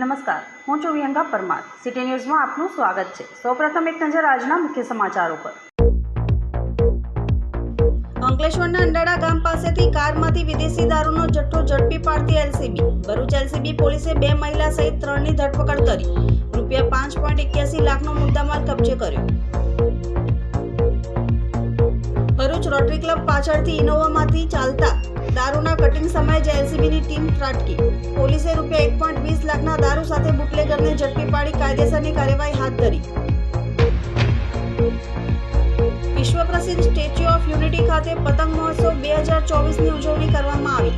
નમસ્કાર, હું છું વિહંગા પરમાર. સિટી ન્યૂઝમાં આપનું સ્વાગત છે. સૌપ્રથમ એક નજર આજના મુખ્ય સમાચારો પર. અંકલેશ્વરના અંડાળા ગામ પાસેથી કારમાંથી વિદેશી દારૂનો જથ્થો ઝડપી પાડતી એલસીબી. ભરૂચ એલસીબી પોલીસે બે મહિલા સહિત ત્રણની ધરપકડ કરી. રૂપિયા પાંચ પોઈન્ટ એક્યાસી લાખનો મુદ્દામાલ કબજે કર્યો. ભરૂચ રોટરી ક્લબ પાછળથી ઇનોવામાંથી ચાલતા દારૂના કટિંગ સમયે જ એલસીબીની ટીમ ત્રાટકી. પોલીસે રૂપિયા એક પોઈન્ટ વીસ લાખના દારૂ સાથે બુટલેગરને ઝડપી પાડી કાયદેસરની કાર્યવાહી હાથ ધરી. વિશ્વ પ્રસિદ્ધ સ્ટેચ્યુ ઓફ યુનિટી ખાતે પતંગ મહોત્સવ બે હજાર ચોવીસની ઉજવણી કરવામાં આવી.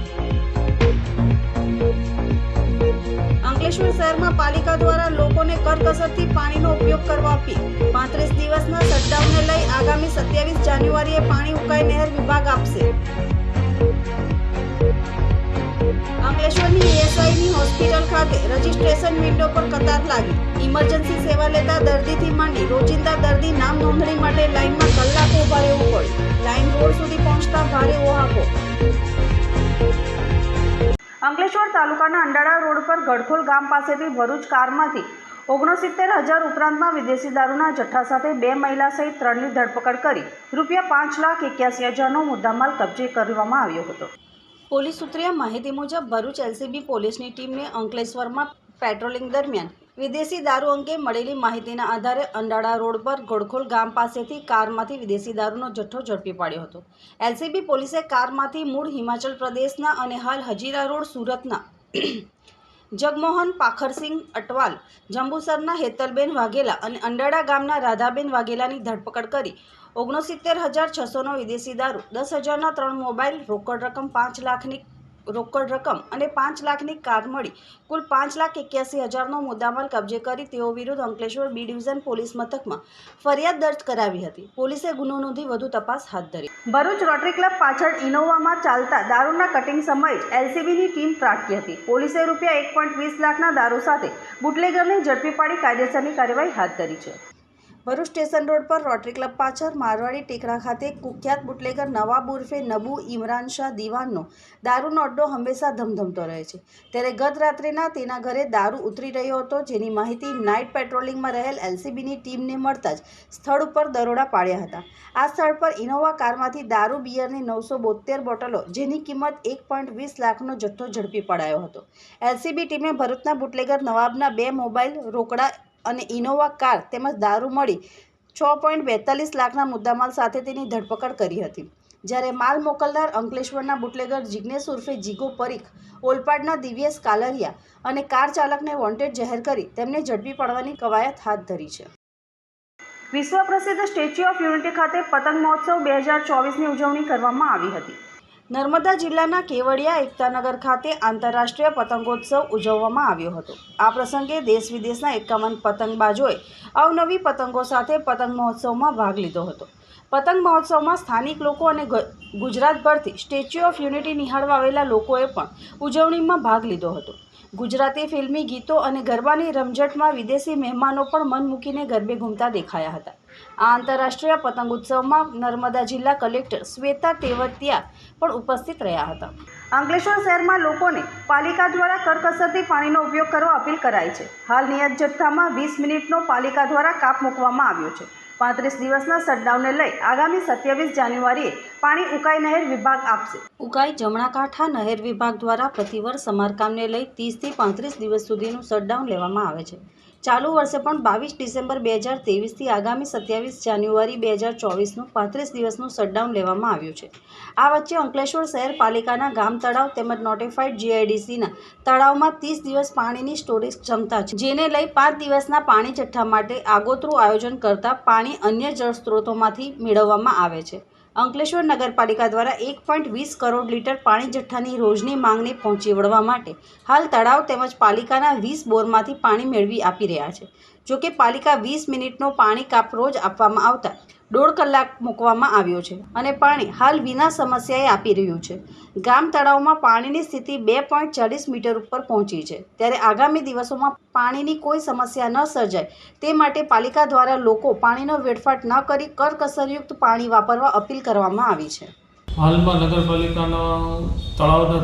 અંકલેશ્વર શહેરમાં પાલિકા દ્વારા લોકોને કરકસરથી પાણીનો ઉપયોગ કરવા અપીલ. પાંત્રીસ દિવસના શટડાઉનને લઈ આગામી સત્યાવીસ જાન્યુઆરીએ પાણી ઉકાઈ નહેર વિભાગ આપશે. અંકલેશ્વરની ઈએસઆઈની હોસ્પિટલ ખાતે રજીસ્ટ્રેશન વિન્ડો પર કતાર લાગી. ઇમરજન્સી સેવા લેતા દર્દીથી માંડી રોજિંદા દર્દી નામ નોંધણી માટે લાઇનમાં કલાકો ઊભા રહેવું પડ્યું. લાઇન રોડ સુધી પહોંચતા ભારે ઓહાપો. અંકલેશ્વર તાલુકાના અંડાળા રોડ પર ગડખોલ ગામ પાસેથી ભરૂચ કારમાંથી ઓગણસિત્તેર હજાર ઉપરાંતમાં વિદેશી દારૂના જથ્થા સાથે બે મહિલા સહિત ત્રણની ધરપકડ કરી રૂપિયા પાંચ લાખ એક્યાસી હજારનો મુદ્દામાલ કબજે કરવામાં આવ્યો હતો. પોલીસ સૂત્રે માહિતી મુજબ ભરૂચ એલસીબી પોલીસની ટીમને અંકલેશ્વરમાં પેટ્રોલિંગ દરમિયાન વિદેશી દારૂ અંગે મળેલી માહિતીના આધારે અંડાળા રોડ પર ગોડખોલ ગામ પાસેથી કારમાંથી વિદેશી દારૂનો જથ્થો ઝડપી પાડ્યો હતો. એલસીબી પોલીસે કારમાંથી મૂળ હિમાચલ પ્રદેશના અને હાલ હજીરા રોડ સુરતના જગમોહન પાખરસિંહ અટવાલ, જંબુસરના હેતલબેન વાઘેલા અને અંડાળા ગામના રાધાબેન વાઘેલાની ધરપકડ કરી. ઓગણસિત્તેર હજાર છસોનો વિદેશી દારૂ, દસ હજારના ત્રણ મોબાઈલ રોકડ રકમ પાંચ લાખની રોકડ રકમ અને પાંચ લાખની કાર મળી. કુલ પાંચ લાખ એક્યાસી હજારનો મુદ્દામાલ કબજે કરી તેઓ વિરુદ્ધ અંકલેશ્વર બી ડિવિઝન પોલીસ મથકમાં ફરિયાદ દર્જ કરાવી હતી. પોલીસે ગુનો નોંધી વધુ તપાસ હાથ ધરી. ભરૂચ રોટરી ક્લબ પાછળ ઇનોવામાં ચાલતા દારૂના કટિંગ સમયે જ એલસીબીની ટીમ ત્રાટકી હતી. પોલીસે રૂપિયા એક પોઈન્ટ વીસ લાખના દારૂ સાથે બુટલેગરને ઝડપી પાડી કાયદેસરની કાર્યવાહી હાથ ધરી છે. ભરૂચ સ્ટેશન રોડ પર રોટરી ક્લબ પાછળ મારવાડી ટેકરા ખાતે કુખ્યાત બુટલેગર નવાબ ઉર્ફે નબુ ઇમરાન શાહ દિવાનનો દારૂનો અડ્ડો હંમેશા ધમધમતો રહે છે. ત્યારે ગત રાત્રિના તેના ઘરે દારૂ ઉતરી રહ્યો હતો, જેની માહિતી નાઇટ પેટ્રોલિંગમાં રહેલ એલસીબીની ટીમને મળતા જ સ્થળ ઉપર દરોડા પાડ્યા હતા. આ સ્થળ પર ઇનોવા કારમાંથી દારૂ, બિયરની નવસો બોતેર બોટલો, જેની કિંમત એક પોઈન્ટ વીસ લાખનો જથ્થો ઝડપી પડાયો હતો. એલસીબી ટીમે ભરૂચના બુટલેગર નવાબના બે મોબાઈલ રોકડા અને ઇનોવા કાર તેમજ દારૂ મળી છ પોઈન્ટ બેતાલીસ લાખના મુદ્દામાલ સાથે તેની ધરપકડ કરી હતી. જ્યારે માલ મોકલનાર અંકલેશ્વરના બુટલેગર જિગ્નેશ ઉર્ફે જીગો પરીખ, ઓલપાડના દિવ્યેશ કાલરિયા અને કાર ચાલકને વોન્ટેડ જાહેર કરી તેમને ઝડપી પાડવાની કવાયત હાથ ધરી છે. વિશ્વ પ્રસિદ્ધ સ્ટેચ્યુ ઓફ યુનિટી ખાતે પતંગ મહોત્સવ બે હજાર ચોવીસની ઉજવણી કરવામાં આવી હતી. નર્મદા જિલ્લાના કેવડિયા એકતાનગર ખાતે આંતરરાષ્ટ્રીય પતંગોત્સવ ઉજવવામાં આવ્યો હતો. આ પ્રસંગે દેશ વિદેશના એકાવન પતંગબાજોએ અવનવી પતંગો સાથે પતંગ મહોત્સવમાં ભાગ લીધો હતો. પતંગ મહોત્સવમાં સ્થાનિક લોકો અને ગુજરાતભરથી સ્ટેચ્યુ ઓફ યુનિટી નિહાળવા આવેલા લોકોએ પણ ઉજવણીમાં ભાગ લીધો હતો. ગુજરાતી ફિલ્મી ગીતો અને ગરબાની રમઝટમાં વિદેશી મહેમાનો પણ મન મૂકીને ગરબે ઘૂમતા દેખાયા હતા. આ આંતરરાષ્ટ્રીય પતંગ ઉત્સવમાં નર્મદા જિલ્લા કલેક્ટર શ્વેતા તેવતિયા પણ ઉપસ્થિત રહ્યા હતા. અંકલેશ્વર શહેરમાં લોકોને પાલિકા દ્વારા કરકસરથી પાણીનો ઉપયોગ કરવા અપીલ કરાઈ છે. હાલ નિયત જથ્થામાં વીસ મિનિટનો પાલિકા દ્વારા કાપ મૂકવામાં આવ્યો છે. પાંત્રીસ દિવસના શટડાઉનને લઈ આગામી સત્યાવીસ જાન્યુઆરીએ પાણી ઉકાઈ નહેર વિભાગ આપશે. ઉકાઈ જમણા કાંઠા નહેર વિભાગ દ્વારા પ્રતિવર્ષ સમારકામને લઈ ત્રીસથી પાંત્રીસ દિવસ સુધીનું શટડાઉન લેવામાં આવે છે. ચાલુ વર્ષે પણ બાવીસ ડિસેમ્બર બે હજાર તેવીસથી આગામી સત્યાવીસ જાન્યુઆરી બે હજાર ચોવીસનું પાંત્રીસ દિવસનું શટડાઉન લેવામાં આવ્યું છે. આ વચ્ચે અંકલેશ્વર શહેર પાલિકાના ગામ તળાવ તેમજ નોટિફાઈડ જીઆઈડીસીના તળાવમાં ત્રીસ દિવસ પાણીની સ્ટોરેજ ક્ષમતા છે, જેને લઈ પાંચ દિવસના પાણી જથ્થા માટે આગોતરું આયોજન કરતાં પાણી અન્ય જળ સ્ત્રોતોમાંથી મેળવવામાં આવે છે. અંકલેશ્વર નગરપાલિકા દ્વારા એક પોઈન્ટ વીસ કરોડ લીટર પાણી જથ્થાની રોજની માંગને પહોંચી વળવા માટે હાલ તળાવ તેમજ પાલિકાના વીસ બોરમાંથી પાણી મેળવી આપી રહ્યા છે. જોકે પાલિકા વીસ મિનિટનો પાણી કાપ રોજ આપવામાં આવતા દોઢ કલાક મૂકવામાં આવ્યો છે અને પાણી હાલ વિના સમસ્યાએ આપી રહ્યું છે. ગામ તળાવમાં પાણીની સ્થિતિ બે પોઈન્ટ ચાલીસ મીટર ઉપર પહોંચી છે. ત્યારે આગામી દિવસોમાં પાણીની કોઈ સમસ્યા ન સર્જાય તે માટે પાલિકા દ્વારા લોકો પાણીનો વેડફાટ ન કરી કરકસરયુક્ત પાણી વાપરવા અપીલ કરવામાં આવી છે. હાલમાં નગરપાલિકાના તળાવના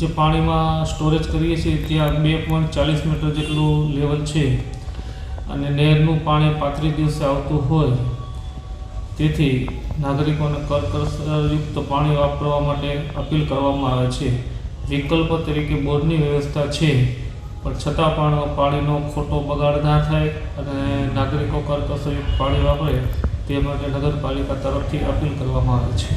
જે પાણીમાં સ્ટોરેજ કરીએ છીએ ત્યાં બે પોઈન્ટ ચાલીસ મીટર જેટલું લેવલ છે અને નહેરનું પાણી પાંત્રીસ દિવસે આવતું હોય તેથી નાગરિકોને કરકસરયુક્ત પાણી વાપરવા માટે અપીલ કરવામાં આવે છે. વિકલ્પ તરીકે બોરની વ્યવસ્થા છે, પણ છતાં પણ પાણીનો ખોટો બગાડ ના થાય અને નાગરિકો કરકસરયુક્ત પાણી વાપરે તે માટે નગરપાલિકા તરફથી અપીલ કરવામાં આવે છે.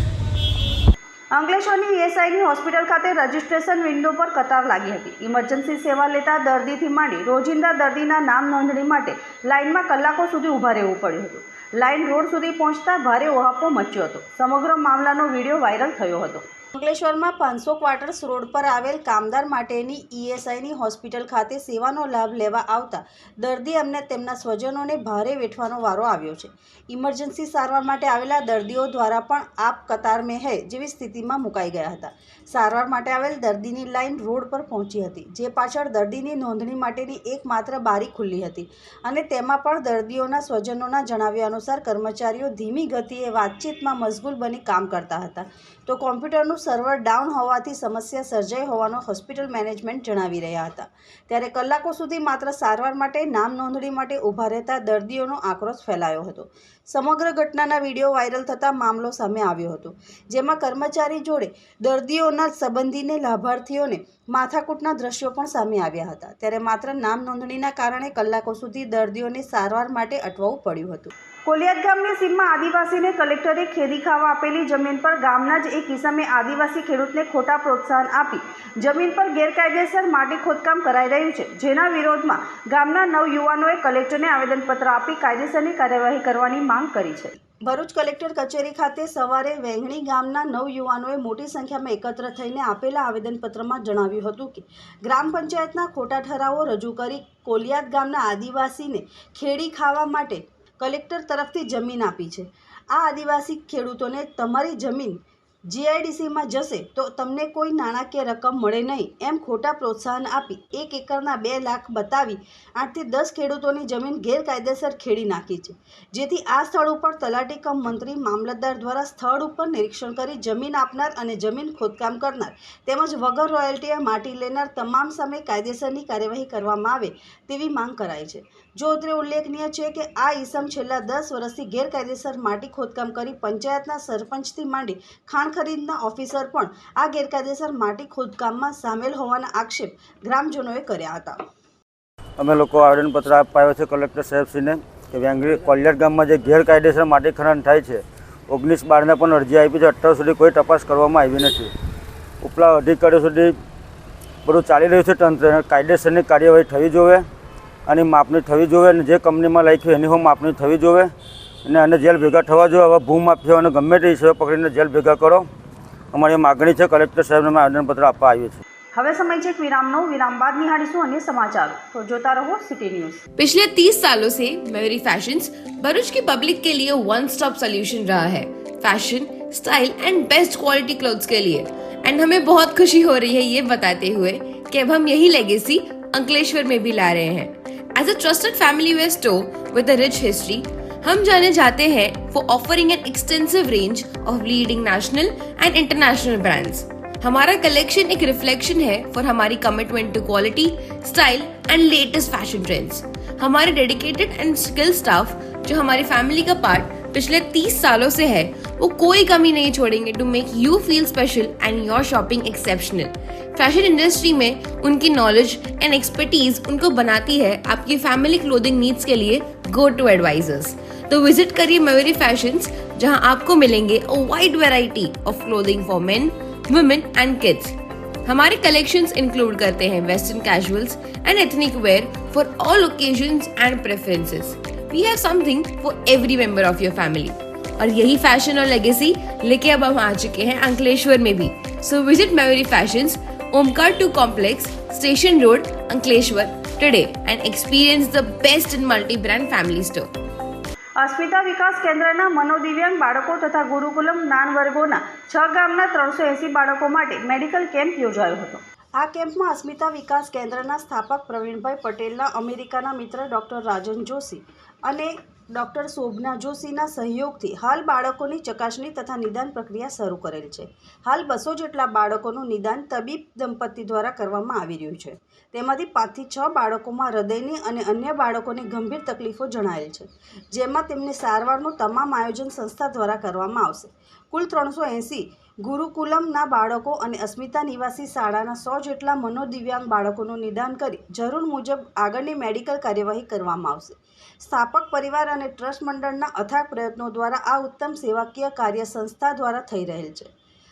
અંકલેશ્વરની ઈએસઆઈની હોસ્પિટલ ખાતે રજિસ્ટ્રેશન વિન્ડો પર કતાર લાગી હતી. ઇમરજન્સી સેવા લેતા દર્દીથી માંડી રોજિંદા દર્દીના નામ નોંધણી માટે લાઇનમાં કલાકો સુધી ઊભા રહેવું પડ્યું હતું. લાઇન રોડ સુધી પહોંચતા ભારે ઓહાપો મચ્યો હતો. સમગ્ર મામલાનો વીડિયો વાયરલ થયો હતો. અંકલેશ્વરમાં પાંચસો ક્વાર્ટર્સ રોડ પર આવેલ કામદાર માટેની ઈએસઆઈની હોસ્પિટલ ખાતે સેવાનો લાભ લેવા આવતા દર્દી અમને તેમના સ્વજનોને ભારે વેઠવાનો વારો આવ્યો છે. ઇમરજન્સી સારવાર માટે આવેલા દર્દીઓ દ્વારા પણ આપ કતાર મેં હૈ જેવી સ્થિતિમાં મુકાઈ ગયા હતા. સારવાર માટે આવેલ દર્દીની લાઇન રોડ પર પહોંચી હતી, જે પાછળ દર્દીની નોંધણી માટેની એકમાત્ર બારી ખુલ્લી હતી અને તેમાં પણ દર્દીઓના સ્વજનોના જણાવ્યા અનુસાર કર્મચારીઓ ધીમી ગતિએ વાતચીતમાં મશગુલ બની કામ કરતા હતા. તો કોમ્પ્યુટરનું સર્વર ડાઉન હોવાથી સમસ્યા સર્જાઈ હોવાનું હોસ્પિટલ મેનેજમેન્ટ જણાવી રહ્યા હતા. ત્યારે કલાકો સુધી માત્ર સારવાર માટે, નામ નોંધણી માટે ઊભા રહેતા દર્દીઓનો આક્રોશ ફેલાયો હતો. સમગ્ર ઘટનાના વીડિયો વાયરલ થતાં મામલો સામે આવ્યો હતો, જેમાં કર્મચારી જોડે દર્દીઓના સંબંધીને લાભાર્થીઓને માથાકૂટના દ્રશ્યો પણ સામે આવ્યા હતા. ત્યારે માત્ર નામ નોંધણીના કારણે કલાકો સુધી દર્દીઓને સારવાર માટે અટવાવું પડ્યું હતું. કોલિયાદ ગામની સીમમાં આદિવાસીને કલેક્ટરે ખેડી ખાવા આપેલી જમીન પર ગામના જ એક કિસ્સામે આદિવાસી ખેડૂતને ખોટા પ્રોત્સાહન આપી જમીન પર ગેરકાયદેસર માટી ખોદકામ કરાઈ રહ્યું છે. જેના વિરોધમાં ગામના નવ યુવાનોએ કલેક્ટરને આવેદનપત્ર આપી કાયદેસરની કાર્યવાહી કરવાની માંગ કરી છે. ભરૂચ કલેક્ટર કચેરી ખાતે સવારે વેંગણી ગામના નવ યુવાનોએ મોટી સંખ્યામાં એકત્ર થઈને આપેલા આવેદનપત્રમાં જણાવ્યું હતું કે, ગ્રામ પંચાયતના ખોટા ઠરાવો રજૂ કરી કોલિયાદ ગામના આદિવાસીને ખેડી ખાવા માટે કલેક્ટર તરફથી જમીન આપી છે. આ આદિવાસી ખેડૂતોને તમારી જમીન જીઆઈડીસીમાં જશે તો તમને કોઈ નાણાકીય રકમ મળે નહીં એમ ખોટા પ્રોત્સાહન આપી એક એકરના બે લાખ બતાવી આઠથી દસ ખેડૂતોની જમીન ગેરકાયદેસર ખેડી નાખી છે. જેથી આ સ્થળ ઉપર તલાટી કમ મંત્રી, મામલતદાર દ્વારા સ્થળ ઉપર નિરીક્ષણ કરી જમીન આપનાર અને જમીન ખોદકામ કરનાર તેમજ વગર રોયલ્ટીએ માટી લેનાર તમામ સામે કાયદેસરની કાર્યવાહી કરવામાં આવે તેવી માંગ કરાઈ છે. જો અત્રે ઉલ્લેખનીય છે કે આ ઈસમ છેલ્લા દસ વર્ષથી ગેરકાયદેસર માટી ખોદકામ કરી પંચાયતના સરપંચથી માંડી ખાણ ખરીદના ઓફિસર પણ આ ગેરકાયદેસર માટી ખોદકામમાં સામેલ હોવાના આક્ષેપ ગ્રામજનોએ કર્યા હતા. અમે લોકો આવેદનપત્ર આપવા છે કલેક્ટર સાહેબશ્રીને કે વેંગરી કોલિયર ગામમાં જે ગેરકાયદેસર માટી ખનન થાય છે, ઓગણીસ બારને પણ અરજી આપી છે અત્યાર સુધી કોઈ તપાસ કરવામાં આવી નથી. ઉપલા અધિકારીઓ સુધી બધું ચાલી રહ્યું છે તંત્ર કાયદેસરની કાર્યવાહી થવી જોઈએ અને માપણી થવી જોઈએ અને જે કંપનીમાં લાગ્યું એની હું માપણી થવી જોઈએ અને આને જેલ ભેગા થવા જોઈએ હવે ભૂમાફિયાઓને ગમે તે હિસાબે પકડીને જેલ ભેગા કરો અમારી માગણી છે કલેક્ટર સાહેબને અમે આવેદનપત્ર આપવા આવીએ છીએ હવે સમય છે એક વિરામનો વિરામ બાદ નિહાળીશું અન્ય સમાચારો તો જોતા રહો સિટી ન્યૂઝ पिछले 30 सालों से मयूरी फैशंस भरूच की पब्लिक के लिए वन स्टॉप सोल्यूशन रहा है fashion style and best quality clothes के लिए एंड हमें बहुत खुशी हो रही है ये बताते हुए कि अब हम यही लेगेसी अंकलेश्वर में भी ला रहे हैं as a trusted family wear store with a rich history हम जाने जाते हैं for offering an extensive range of leading national and international brands हमारा कलेक्शन एक रिफ्लेक्शन है फॉर हमारी commitment to quality style and latest fashion trends हमारे dedicated and skill staff जो हमारी फैमिली का पार्ट पिछले 30 सालों से है वो कोई कमी नहीं छोड़ेंगे to make you feel special and your shopping exceptional fashion industry में उनकी नॉलेज एंड एक्सपर्टीज उनको बनाती है आपकी फैमिली क्लोथिंग नीड्स के लिए गो टू एडवाइजर्स तो विज़िट करिए मयूरी फ़ैशन जहाँ आपको मिलेंगे a wide variety of clothing for men women and kids हमारे कलेक्शंस इंक्लूड करते हैं western casuals and ethnic wear for all occasions and preferences we have something for every member of your family और यही fashion और legacy लेके अब हम आ चुके हैं अंकलेश्वर में भी so visit memory fashions Omkar two complex station road Ankleshwar today and experience the best in multi brand family store Asmita Vikas કેન્દ્રના મનોદિવ્યાંગ બાળકો તથા ગુરુકુલમ જ્ઞાન વર્ગોના છ ગામના ત્રણસો એંસી બાળકો માટે મેડિકલ કેમ્પ યોજાયો હતો આ કેમ્પમાં અસ્મિતા વિકાસ કેન્દ્રના સ્થાપક પ્રવીણભાઈ પટેલના અમેરિકાના મિત્ર ડૉક્ટર રાજન જોશી અને ડૉક્ટર શોભના જોશીના સહયોગથી હાલ બાળકોની ચકાસણી તથા નિદાન પ્રક્રિયા શરૂ કરેલ છે. હાલ બસો જેટલા બાળકોનું નિદાન તબીબ દંપતી દ્વારા કરવામાં આવી રહ્યું છે. તેમાંથી પાંચથી છ બાળકોમાં હૃદયની અને અન્ય બાળકોની ગંભીર તકલીફો જણાયેલ છે, જેમાં તેમને સારવારનું તમામ આયોજન સંસ્થા દ્વારા કરવામાં આવશે. કુલ ત્રણસો એંસી ગુરુકુલમના બાળકો અને અસ્મિતા નિવાસી શાળાના સો જેટલા મનોદિવ્યાંગ બાળકોનું નિદાન કરી જરૂર મુજબ આગળની મેડિકલ કાર્યવાહી કરવામાં આવશે. સ્થાપક પરિવાર અને ટ્રસ્ટ મંડળના અથાગ પ્રયત્નો દ્વારા આ ઉત્તમ સેવાકીય કાર્ય સંસ્થા દ્વારા થઈ રહેલ છે.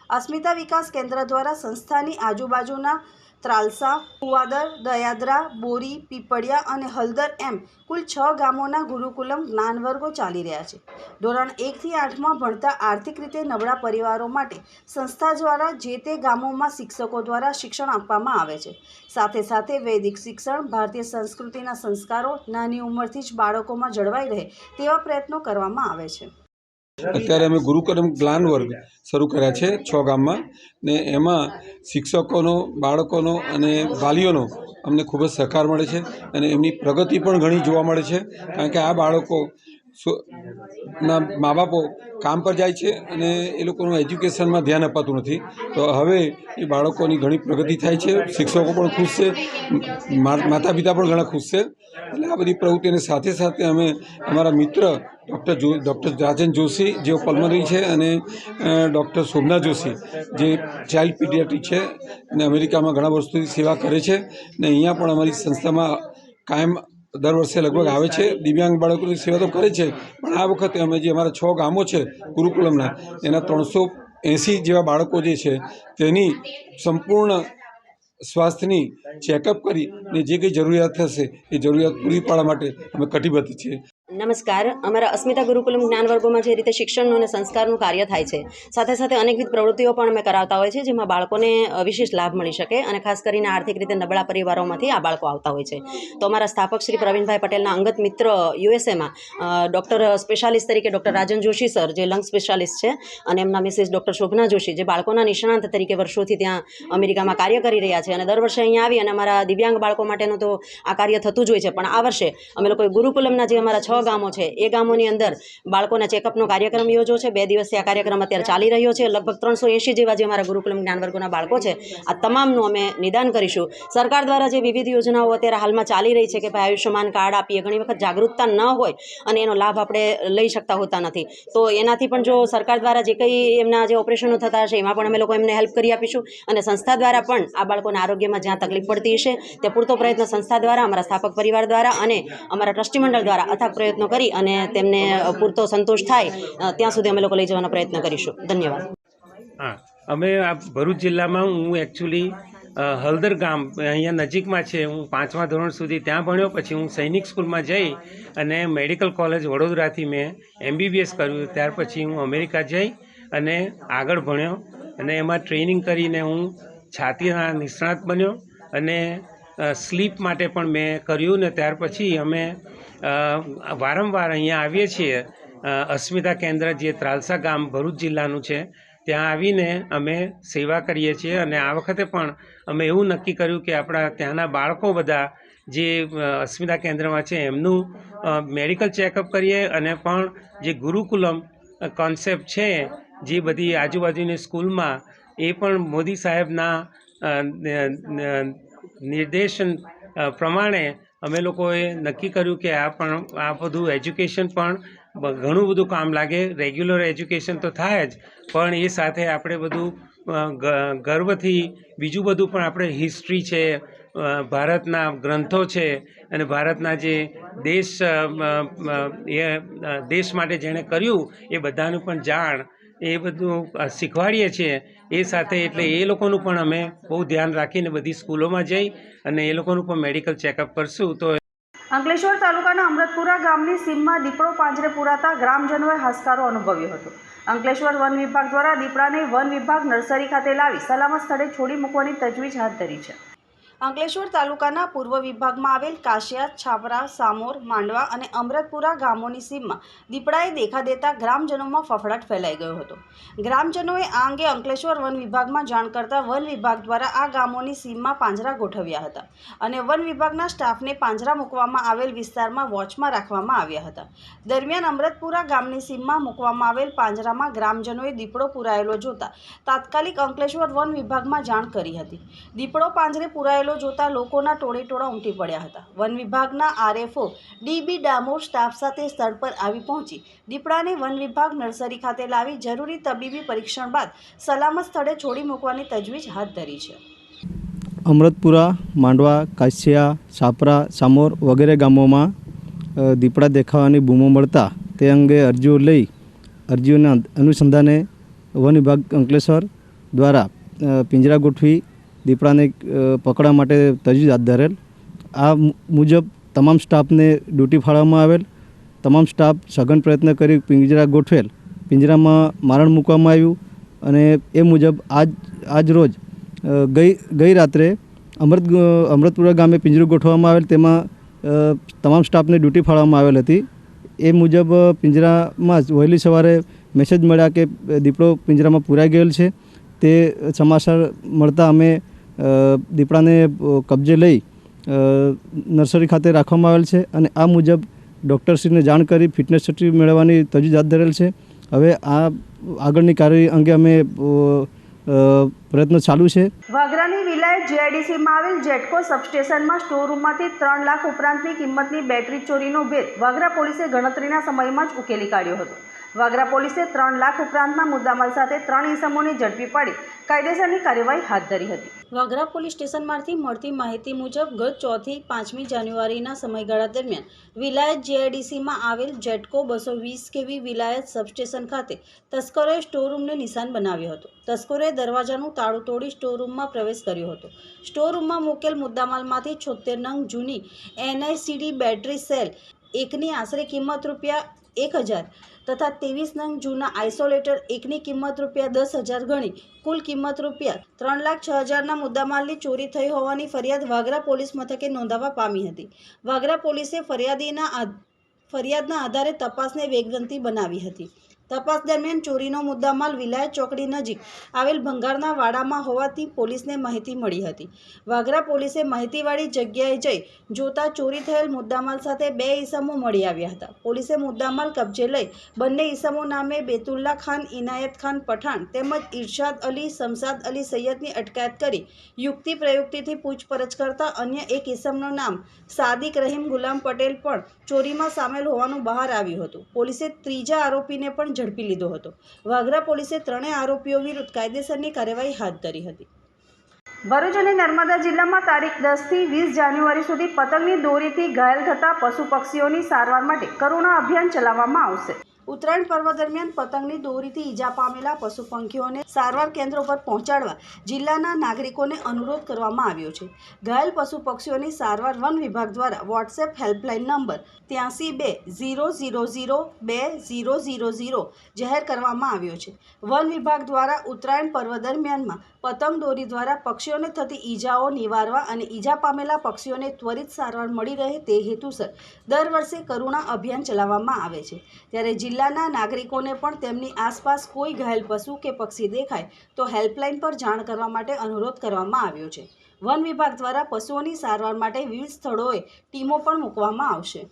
અસ્મિતા વિકાસ કેન્દ્ર દ્વારા સંસ્થાની આજુબાજુના ત્રાલસા, કુવાદર, દયાદરા, બોરી, પીપળિયા અને હલદર એમ કુલ છ ગામોના ગુરુકુલમ જ્ઞાનવર્ગો ચાલી રહ્યા છે. ધોરણ એકથી આઠમાં ભણતા આર્થિક રીતે નબળા પરિવારો માટે સંસ્થા દ્વારા જે તે ગામોમાં શિક્ષકો દ્વારા શિક્ષણ આપવામાં આવે છે. સાથે સાથે વૈદિક શિક્ષણ, ભારતીય સંસ્કૃતિના સંસ્કારો, નાની ઉંમરથી જ બાળકોમાં જળવાઈ રહે તેવા પ્રયત્નો કરવામાં આવે છે. અત્યારે અમે ગુરુકરમ જ્ઞાન વર્ગ શરૂ કર્યા છે છ ગામમાં. ને એમાં શિક્ષકોનો, બાળકોનો અને વાલીઓનો અમને ખૂબ જ સહકાર મળે છે અને એમની પ્રગતિ પણ ઘણી જોવા મળે છે. કારણ કે આ બાળકો ના મા બાપો કામ પર જાય છે અને એ લોકોનું એજ્યુકેશનમાં ધ્યાન અપાતું નથી. તો હવે એ બાળકોની ઘણી પ્રગતિ થાય છે. શિક્ષકો પણ ખુશ છે. માતા પિતા પણ ઘણા ખુશ છે. એટલે આ બધી પ્રવૃત્તિની સાથે સાથે અમે અમારા મિત્ર ડૉક્ટર જો, ડૉક્ટર રાજન જોશી, જેઓ પલ્મરી છે અને ડૉક્ટર સોમનાથ જોશી, જે ચાઇલ્ડ પીડિયાટ્રિક છે અને અમેરિકામાં ઘણા વર્ષોથી સેવા કરે છે ને અહીંયા પણ અમારી સંસ્થામાં કાયમ દર વર્ષે લગભગ આવે છે. દિવ્યાંગ બાળકોની સેવા તો કરે છે, પણ આ વખતે અમે જે અમારા છ ગામો છે, ગુરુકુલમના, એના ત્રણસો એંસી જેવા બાળકો જે છે, તેની સંપૂર્ણ સ્વાસ્થ્યની ચેકઅપ કરી અને જે કંઈ જરૂરિયાત થશે એ જરૂરિયાત પૂરી પાડવા માટે અમે કટિબદ્ધ છીએ. નમસ્કાર. અમારા અસ્મિતા ગુરુકુલમ જ્ઞાન વર્ગોમાં જે રીતે શિક્ષણનું અને સંસ્કારનું કાર્ય થાય છે, સાથે સાથે અનેકવિધ પ્રવૃત્તિઓ પણ અમે કરાવતા હોય છે, જેમાં બાળકોને વિશેષ લાભ મળી શકે અને ખાસ કરીને આર્થિક રીતે નબળા પરિવારોમાંથી આ બાળકો આવતા હોય છે. તો અમારા સ્થાપક શ્રી પ્રવીણભાઈ પટેલના અંગત મિત્ર યુએસએમાં ડૉક્ટર સ્પેશિયાલિસ્ટ તરીકે ડૉક્ટર રાજન જોશી સર, જે લંગ સ્પેશિયાલિસ્ટ છે, અને એમના મિસિસ ડૉક્ટર શોભના જોશી, જે બાળકોના નિષ્ણાંત તરીકે વર્ષોથી ત્યાં અમેરિકામાં કાર્ય કરી રહ્યા છે અને દર વર્ષે અહીંયા આવી અને અમારા દિવ્યાંગ બાળકો માટેનું તો આ કાર્ય થતું જ હોય છે. પણ આ વર્ષે અમે લોકોએ ગુરુકુલમના જે અમારા છ ગામો છે. એ ગામોની અંદર બાળકોના ચેકઅપનો કાર્યક્રમ યોજો છે. બે દિવસથી આ કાર્યક્રમ અત્યારે ચાલી રહ્યો છે. લગભગ ત્રણસો એંશી જેવા જે અમારા ગુરુકુલમ જ્ઞાનવર્ગોના બાળકો છે, આ તમામનું અમે નિદાન કરીશું. સરકાર દ્વારા જે વિવિધ યોજનાઓ અત્યારે હાલમાં ચાલી રહી છે કે ભાઈ આયુષ્યમાન કાર્ડ આપીએ, ઘણી વખત જાગૃતતા ન હોય અને એનો લાભ આપણે લઈ શકતા હોતા નથી. તો એનાથી પણ જો સરકાર દ્વારા જે કંઈ એમના જે ઓપરેશનો થતા હશે, એમાં પણ અમે લોકો એમને હેલ્પ કરી આપીશું અને સંસ્થા દ્વારા પણ આ બાળકોના આરોગ્યમાં જ્યાં તકલીફ પડતી હશે, તે પૂરતો પ્રયત્ન સંસ્થા દ્વારા, અમારા સ્થાપક પરિવાર દ્વારા અને અમારા ટ્રસ્ટી મંડળ દ્વારા અથાગ પ્રયત્નો કરી અને તેમને પૂરતો સંતોષ થાય ત્યાં સુધી અમે લોકો લઈ જવાનો પ્રયત્ન કરીશું. ધન્યવાદ. હા, અમે આ ભરૂચ જિલ્લામાં હું એકચ્યુઅલી હળદર ગામ, અહીંયા નજીકમાં છે, હું પાંચમા ધોરણ સુધી ત્યાં ભણ્યો, પછી હું સૈનિક સ્કૂલમાં જઈ અને મેડિકલ કોલેજ વડોદરાથી મેં એમબીબીએસ કર્યું, ત્યાર પછી હું અમેરિકા જઈ અને આગળ ભણ્યો અને એમાં ટ્રેનિંગ કરીને હું છાતીના નિષ્ણાત બન્યો અને સ્લીપ માટે પણ મેં કર્યું ને ત્યાર પછી અમે વારંવાર અહીંયા આવીએ છીએ. અસ્મિતા કેન્દ્ર જે ત્રાલસા ગામ ભરૂચ જિલ્લાનું છે, ત્યાં આવીને અમે સેવા કરીએ છીએ અને આ વખતે પણ અમે એવું નક્કી કર્યું કે આપણા ત્યાંના બાળકો બધા જે અસ્મિતા કેન્દ્રમાં છે, એમનું મેડિકલ ચેકઅપ કરીએ અને પણ જે ગુરુકુલમ કોન્સેપ્ટ છે, જે બધી આજુબાજુની સ્કૂલમાં, એ પણ મોદી સાહેબના નિર્દેશન પ્રમાણે અમે લોકોએ નક્કી કર્યું કે આ પણ, આ બધું એજ્યુકેશન પણ ઘણું બધું કામ લાગે. રેગ્યુલર એજ્યુકેશન તો થાય જ, પણ એ સાથે આપણે બધું ગર્વથી બીજું બધું પણ આપણે હિસ્ટ્રી છે ભારતના ગ્રંથો છે, અને ભારતના જે દેશ એ દેશ માટે જેણે કર્યું, એ બધાનું પણ જાણ એ બધું શીખવાડીએ છીએ. એ સાથે એટલે એ લોકોનું પણ અમે બહુ ધ્યાન રાખીને બધી સ્કૂલોમાં જઈ અને એ લોકોનું પણ મેડિકલ ચેકઅપ કરશું. તો અંકલેશ્વર તાલુકાના અમૃતપુરા ગામની સીમમાં દીપડો પાંજરે પુરાતા ગ્રામજનોએ હાશકારો અનુભવ્યો હતો. અંકલેશ્વર વન વિભાગ દ્વારા દીપડાને વન વિભાગ નર્સરી ખાતે લાવી સલામત સ્થળે છોડી મૂકવાની તજવીજ હાથ ધરી છે. અંકલેશ્વર તાલુકાના પૂર્વ વિભાગમાં આવેલ કાશિયા, છાપરા, સામોર, માંડવા અને અમરતપુરા ગામોની સીમમાં દીપડાએ દેખા દેતા ગ્રામજનોમાં ફફડાટ ફેલાઈ ગયો હતો. ગ્રામજનોએ આ અંગે અંકલેશ્વર વન વિભાગમાં જાણ કરતા વન વિભાગ દ્વારા આ ગામોની સીમમાં પાંજરા ગોઠવ્યા હતા અને વન વિભાગના સ્ટાફને પાંજરા મૂકવામાં આવેલ વિસ્તારમાં વોચમાં રાખવામાં આવ્યા હતા. દરમિયાન અમરતપુરા ગામની સીમમાં મૂકવામાં આવેલ પાંજરામાં ગ્રામજનોએ દીપડો પુરાયેલો જોતા તાત્કાલિક અંકલેશ્વર વન વિભાગમાં જાણ કરી હતી. દીપડો પાંજરે પુરાયેલો જોતા લોકોના ટોળેટોળા ઉમટી પડ્યા હતા. વન વિભાગના આરએફઓ ડીબી ડામોર સ્ટાફ સાથે સ્થળ પર આવી પહોંચી. દીપડાને વન વિભાગ નર્સરી ખાતે લાવી જરૂરી તબીબી પરીક્ષણ બાદ સલામત સ્થળે છોડી મૂકવાની તજવીજ હાથ ધરી છે. અમૃતપુરા માંડવા, કાશિયા છાપરા સામોર વગેરે ગામોમાં દીપડા દેખાવાની બૂમો મળતા તે અંગે અરજીઓ લઈ અરજીઓના અનુસંધાને વન વિભાગ અંકલેશ્વર દ્વારા પિંજરા ગોઠવી દીપડાને પકડવા માટે તજવીજ હાથ ધરેલ. આ મુજબ તમામ સ્ટાફને ડ્યુટી ફાળવવામાં આવેલ. તમામ સ્ટાફ સઘન પ્રયત્ન કરી પિંજરા ગોઠવેલ. પિંજરામાં મારણ મૂકવામાં આવ્યું અને એ મુજબ આજ આજ રોજ ગઈ ગઈ રાત્રે અમૃત અમૃતપુરા ગામે પિંજરું ગોઠવવામાં આવેલ. તેમાં તમામ સ્ટાફને ડ્યુટી ફાળવવામાં આવેલ હતી. એ મુજબ પિંજરામાં જ વહેલી સવારે મેસેજ મળ્યા કે દીપડો પિંજરામાં પૂરાઈ ગયેલ છે. તે સમાચાર મળતા અમે દીપડાને કબજે લઈ નર્સરી ખાતે રાખવામાં આવેલ છે અને આ મુજબ ડૉક્ટરશ્રીને જાણ કરી ફિટનેસ સર્ટિફિકેટ મેળવવાની તજવીજ હાથ ધરેલ છે. હવે આ આગળની કાર્ય અંગે અમે પ્રયત્ન ચાલુ છે. વાગરાની વિલાયત જીઆઈડીસીમાં આવેલ જેટકો સબસ્ટેશનમાં સ્ટોર રૂમમાંથી ત્રણ લાખ ઉપરાંતની કિંમતની બેટરી ચોરીનો ભેદ વાગરા પોલીસે ગણતરીના સમયમાં જ ઉકેલી કાઢ્યો હતો. વાગરા પોલીસે ત્રણ લાખ ઉપરાંતના મુદ્દામાલ સાથે ત્રણ ઇસમોને ઝડપી પાડી કાયદેસરની કાર્યવાહી હાથ ધરી હતી. વાગરા પોલીસ સ્ટેશનમાંથી મળતી માહિતી મુજબ ગત ચોથી પાંચમી જાન્યુઆરીના સમયગાળા દરમિયાન વિલાયત જીઆઈડીસીમાં આવેલ જેટકો બસો વીસ કેવી વિલાયત સબસ્ટેશન ખાતે તસ્કરોએ સ્ટોર રૂમને નિશાન બનાવ્યો હતો. તસ્કરોએ દરવાજાનું તાળું તોડી સ્ટોર રૂમમાં પ્રવેશ કર્યો હતો. સ્ટોર રૂમમાં મૂકેલ મુદ્દામાલમાંથી છોતેર નંગ જૂની એનઆઈસીડી બેટરી સેલ એકની આશરે કિંમત રૂપિયા એક હજાર તથા ત્રેવીસ નંગ જૂના આઇસોલેટર એકની કિંમત રૂપિયા દસ હજાર ગણી. કુલ કિંમત રૂપિયા ત્રણ લાખ છ હજારના મુદ્દામાલની ચોરી થઈ હોવાની ફરિયાદ વાગરા પોલીસ મથકે નોંધાવા પામી હતી. વાગરા પોલીસે ફરિયાદીના ફરિયાદના આધારે તપાસને વેગવંતી બનાવી હતી. તપાસ દરમિયાન ચોરીનો મુદ્દામાલ વિલાયત ચોકડી નજીક આવેલ ભંગારના વાડામાં હોવાથી પોલીસને માહિતી મળી હતી. વાગરા પોલીસે માહિતીવાળી જગ્યાએ જઈ જોતા ચોરી થયેલ મુદ્દામાલ સાથે બે ઈસમો મળી આવ્યા હતા. પોલીસે મુદ્દામાલ કબજે લઈ બંને ઈસમો નામે બેતુલ્લા ખાન, ઇનાયત ખાન પઠાણ તેમજ ઇરશાદ અલી શમસાદ અલી સૈયદની અટકાયત કરી યુક્તિ પ્રયુક્તિથી પૂછપરછ કરતા અન્ય એક ઈસમનું નામ સાદિક રહીમ ગુલામ પટેલ પણ ચોરીમાં સામેલ હોવાનું બહાર આવ્યું હતું. પોલીસે ત્રીજા આરોપીને પણ ઝડપી લીધો હતો. વાગરા પોલીસે ત્રણેય આરોપીઓ વિરુદ્ધ કાયદેસરની કાર્યવાહી હાથ ધરી હતી. ભરૂચ અને નર્મદા જિલ્લામાં તારીખ દસથી વીસ જાન્યુઆરી સુધી પતંગની દોરીથી ઘાયલ થતા પશુ પક્ષીઓની સારવાર માટે કરુણા અભિયાન ચલાવવામાં આવશે. ઉત્તરાયણ પર્વ દરમિયાન પતંગની દોરીથી ઈજા પામેલા પશુ પંખીઓને સારવાર કેન્દ્રો પર પહોંચાડવા જિલ્લાના નાગરિકોને અનુરોધ કરવામાં આવ્યો છે. ઘાયલ પશુ પક્ષીઓની સારવાર વન વિભાગ દ્વારા વોટ્સએપ હેલ્પલાઇન નંબર ત્યાંસી બે, ઝીરો ઝીરો ઝીરો બે ઝીરો ઝીરો ઝીરો જાહેર કરવામાં આવ્યો છે. વન વિભાગ દ્વારા ઉત્તરાયણ પર્વ દરમિયાનમાં પતંગ દોરી દ્વારા પક્ષીઓને થતી ઈજાઓ નિવારવા અને ઈજા પામેલા પક્ષીઓને ત્વરિત સારવાર મળી રહે તે હેતુસર દર વર્ષે કરુણા અભિયાન ચલાવવામાં આવે છે. ત્યારે જિલ્લાના નાગરિકોને પણ તેમની આસપાસ કોઈ ઘાયલ પશુ કે પક્ષી દેખાય તો હેલ્પલાઇન પર જાણ કરવા માટે અનુરોધ કરવામાં આવ્યો છે. વન વિભાગ દ્વારા પશુઓની સારવાર માટે વિવિધ સ્થળોએ ટીમો પણ મૂકવામાં આવશે.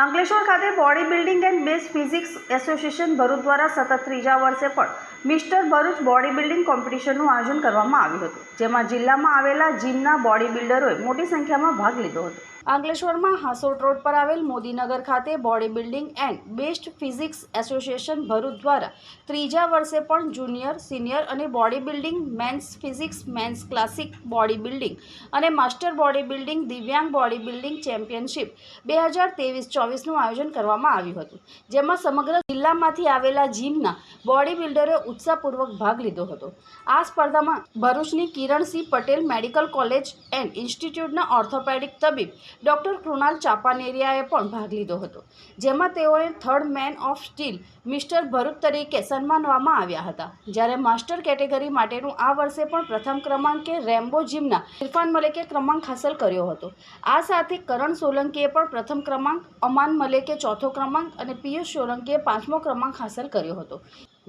અંકલેશ્વર ખાતે body building and base physics association Bharuch દ્વારા સતત ત્રીજા વર્ષે પણ મિસ્ટર ભરૂચ બોડી બિલ્ડિંગ કોમ્પિટિશનનું આયોજન કરવામાં આવ્યું હતું, જેમાં જિલ્લામાં આવેલા જીમના બોડી બિલ્ડરોએ મોટી સંખ્યામાં ભાગ લીધો હતો. અંકલેશ્વરમાં હાસોટ રોડ પર આવેલ મોદીનગર ખાતે body building and best physics association Bharuch દ્વારા ત્રીજા વર્ષે પણ જુનિયર, સિનિયર અને body building mens physics, mens classic body building અને માસ્ટર બોડી બિલ્ડિંગ દિવ્યાંગ બોડી બિલ્ડિંગ ચેમ્પિયનશિપ બે હજાર ત્રેવીસ ચોવીસનું આયોજન કરવામાં આવ્યું હતું, જેમાં સમગ્ર જિલ્લામાંથી આવેલા જીમના બોડી બિલ્ડરોએ ઉત્સાહપૂર્વક ભાગ લીધો હતો. આ સ્પર્ધામાં ભરૂચની Kiransinh Patel medical college and ઇન્સ્ટિટ્યૂટના orthopaedic તબીબ ડૉક્ટર કૃણાલ ચાપાનેરિયાએ પણ ભાગ લીધો હતો, જેમાં તેઓએ third man of steel, mister Bharuch તરીકે સન્માનવામાં આવ્યા હતા. જ્યારે માસ્ટર કેટેગરી માટેનું આ વર્ષે પણ પ્રથમ ક્રમાંકે રેમ્બો જીમના ઇરફાન મલેકે ક્રમાંક હાંસલ કર્યો હતો. આ સાથે કરણ સોલંકીએ પણ પ્રથમ ક્રમાંક, અમાન મલેકે ચોથો ક્રમાંક અને પિયુષ સોલંકીએ પાંચમો ક્રમાંક હાંસલ કર્યો હતો.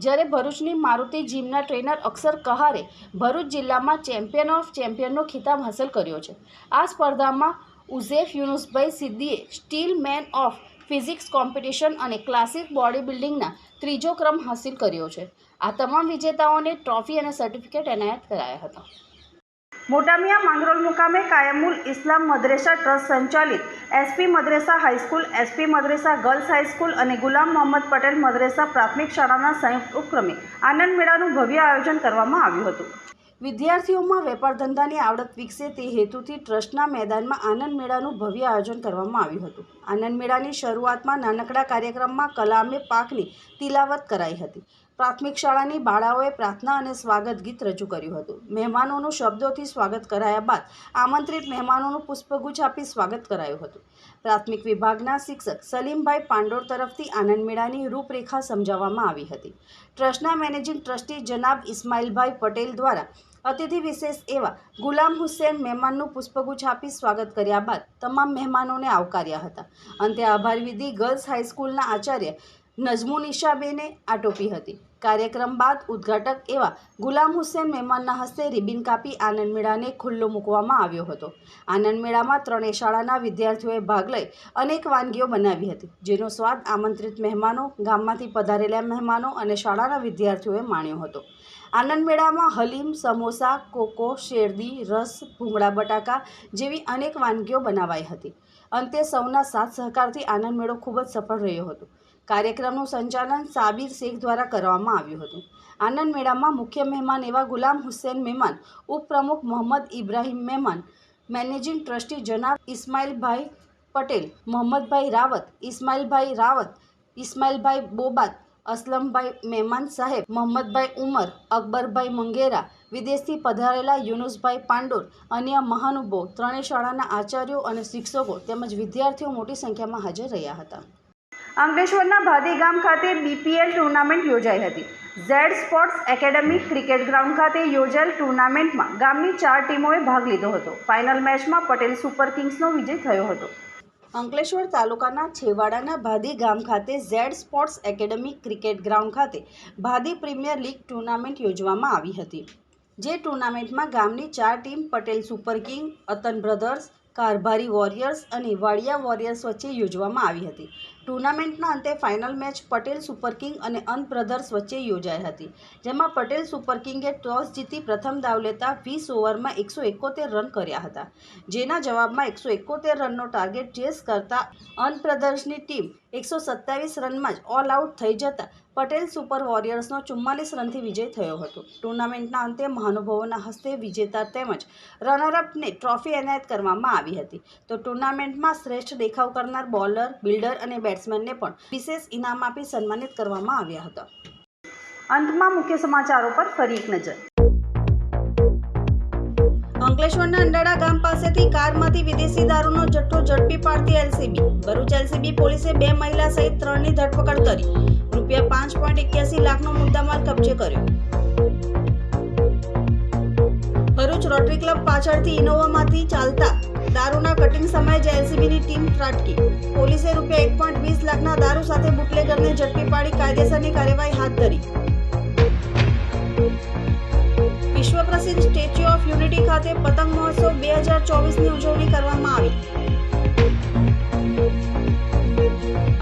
જ્યારે ભરૂચની મારુતિ જીમના ટ્રેનર અક્ષર કહારે ભરૂચ જિલ્લામાં ચેમ્પિયન ઓફ ચેમ્પિયનનો ખિતાબ હાંસલ કર્યો છે. આ સ્પર્ધામાં Uzef Yunusbhai સિદ્દીએ steel man of physics competition અને ક્લાસિક બોડી બિલ્ડિંગના ત્રીજો ક્રમ હાંસિલ કર્યો છે. આ તમામ વિજેતાઓને ટ્રોફી અને સર્ટિફિકેટ એનાયત કરાયા હતા. મોટામિયા માંગરોલ મુકામે કાયમુલ ઇસ્લામ મદ્રેસા ટ્રસ્ટ સંચાલિત SP Madresa high school, SP Madresa girls high school અને ગુલામ મોહમ્મદ પટેલ મદ્રેસા પ્રાથમિક શાળાના સંયુક્ત ઉપક્રમે આનંદ મેળાનું ભવ્ય આયોજન કરવામાં આવ્યું હતું. વિદ્યાર્થીઓમાં વેપાર ધંધાની આવડત વિકસે તે હેતુથી ટ્રસ્ટના મેદાનમાં આનંદ મેળાનું ભવ્ય આયોજન કરવામાં આવ્યું હતું. આનંદ મેળાની શરૂઆતમાં નાનકડા કાર્યક્રમમાં કલામે પાકની તિલાવત કરાઈ હતી. પ્રાથમિક શાળાની બાળાઓએ પ્રાર્થના અને સ્વાગત ગીત રજૂ કર્યું હતું. મહેમાનોનું શબ્દોથી સ્વાગત કરાયા બાદ આમંત્રિત મહેમાનોનું પુષ્પગુચ્છ આપી સ્વાગત કરાયું હતું. પ્રાથમિક વિભાગના શિક્ષક સલીમભાઈ પાંડોર તરફથી આનંદ મેળાની રૂપરેખા સમજાવવામાં આવી હતી. ટ્રસ્ટના મેનેજિંગ ટ્રસ્ટી જનાબ ઇસ્માઇલભાઈ પટેલ દ્વારા અતિથિ વિશેષ એવા ગુલામ હુસેન મહેમાનનું પુષ્પગુચ્છ આપી સ્વાગત કર્યા બાદ તમામ મહેમાનોને આવકાર્યા હતા. અંતે આભાર વિધિ ગર્લ્સ હાઈસ્કૂલના આચાર્ય નજમુનિશાબેને આટોપી હતી. કાર્યક્રમ બાદ ઉદ્ઘાટક એવા ગુલામ હુસેન મહેમાનના હસ્તે રિબિન કાપી આનંદ મેળાને ખુલ્લો મૂકવામાં આવ્યો હતો. આનંદ મેળામાં ત્રણેય શાળાના વિદ્યાર્થીઓએ ભાગ લઈ અનેક વાનગીઓ બનાવી હતી, જેનો સ્વાદ આમંત્રિત મહેમાનો, ગામમાંથી પધારેલા મહેમાનો અને શાળાના વિદ્યાર્થીઓએ માણ્યો હતો. આનંદ મેળામાં હલીમ, સમોસા, કોકો શેરદી રસ, ભૂંગળા, બટાકા જેવી અનેક વાનગીઓ બનાવાઈ હતી. અંતે સૌના સાથ સહકારથી આનંદ મેળો ખૂબ જ સફળ રહ્યો હતો. કાર્યક્રમનું સંચાલન સાબિર શેખ દ્વારા કરવામાં આવ્યું હતું. આનંદ મેળામાં મુખ્ય મહેમાન એવા ગુલામ હુસેન મહેમાન ઉપપ્રમુખ મોહમ્મદ ઇબ્રાહીમ મહેમાન મેનેજિંગ ટ્રસ્ટી જનાબ ઇસ્માઇલભાઈ પટેલ, મોહમ્મદભાઈ રાવત, ઇસ્માઇલભાઈ રાવત, ઇસ્માઇલભાઈ બોબાત, અસલમભાઈ મહેમાન સાહેબ, મોહમ્મદભાઈ ઉમર, અકબરભાઈ મંગેરા, વિદેશથી પધારેલા યુનુસભાઈ પાંડોર, અન્ય મહાનુભાવો, ત્રણેય શાળાના આચાર્યો અને શિક્ષકો તેમજ વિદ્યાર્થીઓ મોટી સંખ્યામાં હાજર રહ્યા હતા. અંકલેશ્વરના ભાદી ગામ ખાતે બીપીએલ ટુર્નામેન્ટ યોજાઈ હતી. Z sports academy cricket ground ખાતે યોજાયેલ ટુર્નામેન્ટમાં ગામની ચાર ટીમોએ ભાગ લીધો હતો. ફાઇનલ મેચમાં પટેલ સુપર કિંગ્સનો વિજય થયો હતો. અંકલેશ્વર તાલુકાના છેવાડાના ભાદી ગામ ખાતે Z sports academy cricket ground ખાતે ભાદી પ્રીમિયર લીગ ટુર્નામેન્ટ યોજવામાં આવી હતી. જે ટુર્નામેન્ટમાં ગામની ચાર team Patel super king, Atan brothers, Karbhari warriors અને વાડિયા વોરિયર્સ વચ્ચે યોજવામાં આવી હતી. ટુર્નામેન્ટના અંતે final match Patel super king અને અંત બ્રધર્સ વચ્ચે યોજાઈ હતી, જેમાં પટેલ સુપર કિંગે ટોસ જીતી પ્રથમ દાવ લેતા વીસ ઓવરમાં એકસો એકોતેર રન કર્યા હતા, જેના જવાબમાં એકસો એકોતેર રનનો ટાર્ગેટ ચેસ કરતા અંત બ્રધર્સની ટીમ એકસો સત્તાવીસ રનમાં જ ઓલ આઉટ થઈ જતા પટેલ સુપર વોરિયર્સનો ચુમ્માલીસ રનથી વિજય થયો હતો. ટુર્નામેન્ટના અંતે મહાનુભાવોના હસ્તે વિજેતા તેમજ રનરઅપને ટ્રોફી એનાયત કરવામાં આવી હતી. તો ટુર્નામેન્ટમાં શ્રેષ્ઠ દેખાવ કરનાર બોલર બિલ્ડર અને બેટ્સમેનને પણ વિશેષ ઇનામ આપી સન્માનિત કરવામાં આવ્યા હતા. અંતમાં મુખ્ય સમાચારો પર ફરી એક નજર. અંકલેશ્વરના અંડાળા ગામ પાસેથી કારમાંથી વિદેશી દારૂનો જથ્થો ઝડપી પાડતી એલસીબી. ભરૂચ એલસીબી પોલીસે બે મહિલા સહિત ત્રણની ધરપકડ કરી. રૂપિયા પાંચ પોઈન્ટ એક્યાસી લાખનો મુદ્દામાલ કબજે કર્યો. ભરૂચ રોટરી ક્લબ પાછળથી ઇનોવામાંથી ચાલતા દારૂના કટિંગ સમયે જ એલસીબીની ટીમ ત્રાટકી. પોલીસે રૂપિયા એક પોઈન્ટ વીસ લાખના દારૂ સાથે બુટલેગરને ઝડપી પાડી કાયદેસરની કાર્યવાહી હાથ ધરી. વિશ્વ પ્રસિદ્ધ સ્ટેચ્યુ ઓફ યુનિટી ખાતે પતંગ મહોત્સવ બે હજાર ચોવીસની ઉજવણી કરવામાં આવી.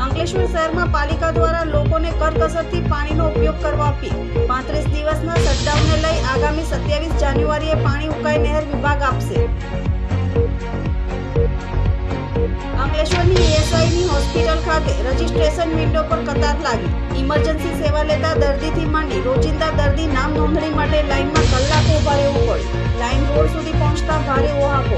અંકલેશ્વર શહેરમાં પાલિકા દ્વારા લોકોને કરકસરથી પાણીનો ઉપયોગ કરવા અપીલ. પાંત્રીસ દિવસના શટડાઉનને લઈ આગામી સત્યાવીસ જાન્યુઆરીએ પાણી ઉકાઈ નહેર વિભાગ આપશે. અંકલેશ્વરની એસઆઈની હોસ્પિટલ ખાતે રજિસ્ટ્રેશન વિન્ડો પર કતાર લાગી. ઇમરજન્સી સેવા લેતા દર્દીથી માંડી રોજિંદા દર્દી નામ નોંધણી માટે લાઇનમાં કલાકો ઊભા રહેવું પડે લાઇન રોડ સુધી પહોંચતા ભારે ઓહાપો.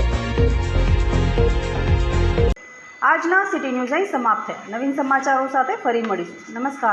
આજના સિટી ન્યૂઝ અહીં સમાપ્ત થયા. નવીન સમાચારો સાથે ફરી મળીશું. નમસ્કાર.